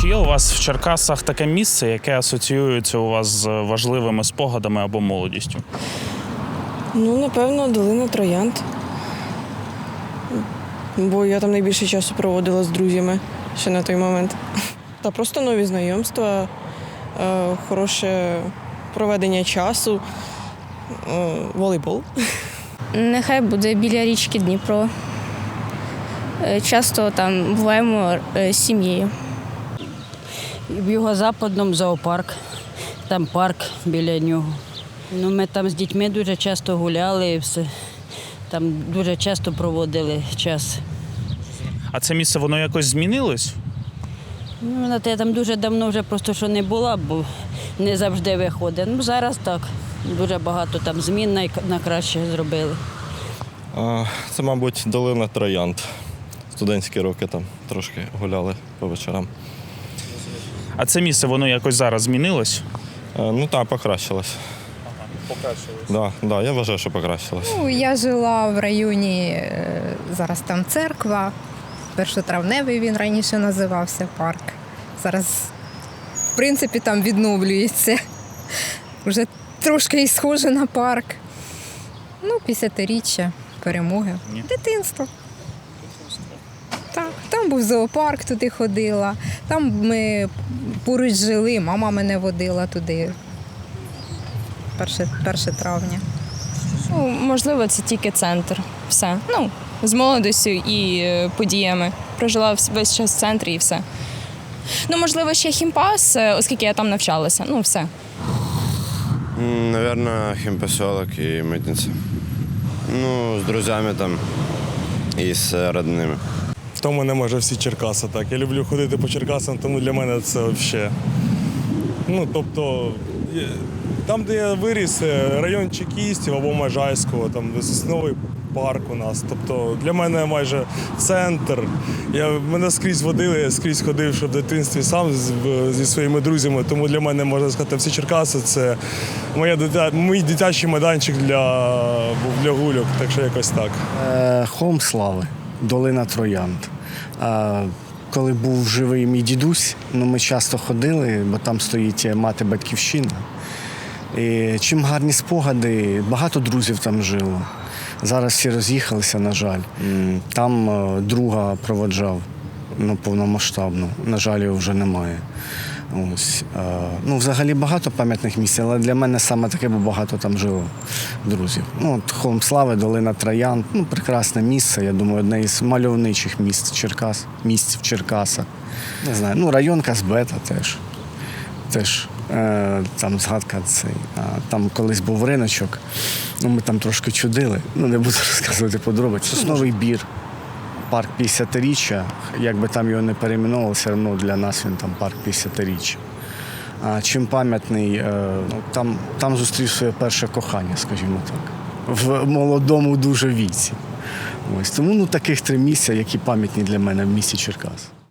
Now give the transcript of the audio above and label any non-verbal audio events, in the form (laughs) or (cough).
Чи є у вас в Черкасах таке місце, яке асоціюється у вас з важливими спогадами або молодістю? Ну, напевно, долина Троянд. Бо я там найбільше часу проводила з друзями ще на той момент. Та просто нові знайомства, е, хороше проведення часу, е, волейбол. Нехай буде біля річки Дніпро. Е, Часто там буваємо е, з сім'єю. В юго-западному зоопарк, там парк біля нього. Ну, ми там з дітьми дуже часто гуляли і все. Там дуже часто проводили час. А це місце воно якось змінилось? Ну, знаєте, я там дуже давно вже просто що не була, бо не завжди виходить. Ну, зараз так. Дуже багато там змін на, на краще зробили. А, Це, мабуть, долина Троянд. Студентські роки там трошки гуляли по вечорам. А це місце воно якось зараз змінилось? А, Ну так, покращилось. Покращилось? Да, да, я вважаю, що покращилось. Ну, я жила в районі, е, зараз там церква, першотравневий він раніше називався парк. Зараз, в принципі, там відновлюється. Вже трошки і схоже на парк. Ну, п'ятдесятиріччя, перемоги. Ні. Дитинство. Там був зоопарк, туди ходила. Там ми поруч жили, мама мене водила туди. Перше, перше травня. Ну, можливо, це тільки центр. Все. Ну, з молодістю і е, подіями. Прожила весь час в центрі і все. Ну, можливо, ще хімпас, е, оскільки я там навчалася. Ну, все. М, Наверное, химпоселок и мытница. Ну, с друзьями там и с родными. В тому не може всі Черкаси так. Я люблю ходити по Черкасам, тому для мене це взагалі. Ну, тобто, там, де я виріс, е, район Чекістів або Майжайського, там сосновий парк у нас. Тобто для мене майже центр. Я, мене скрізь водили, я скрізь ходив, що в дитинстві сам з- зі своїми друзями. Тому для мене можна сказати, всі Черкаси це моя дитя, мій дитячий майданчик для, для гульок, так що якось так. Е, Холм слави, долина Троянд. Е, Коли був живий мій дідусь, ну ми часто ходили, бо там стоїть мати батьківщина. І чим гарні спогади, багато друзів там жило. Зараз всі роз'їхалися, на жаль. Там е, друга проводжав ну, повномасштабно. На жаль, його вже немає. Ось. е, Ну, взагалі багато пам'ятних місць, але для мене саме таке, бо багато там жило друзів. Ну, от Холм Слави, Долина Троян, ну, прекрасне місце, я думаю, одне із мальовничих місць Черкас, місць в Черкасах. Не знаю, ну, район Казбета теж. Теж е, там згадка цей. Там колись був риночок, ну, ми там трошки чудили, ну не буду (laughs) розказувати подробиці. Сосновий бір, парк 50-річчя, як би там його не перейменовували, все одно для нас він там парк 50-річчя. А чим пам'ятний, е, ну, там, там зустрів своє перше кохання, скажімо так, в молодому дуже віці. Ось тому ну, таких три місця, які пам'ятні для мене в місті Черкас.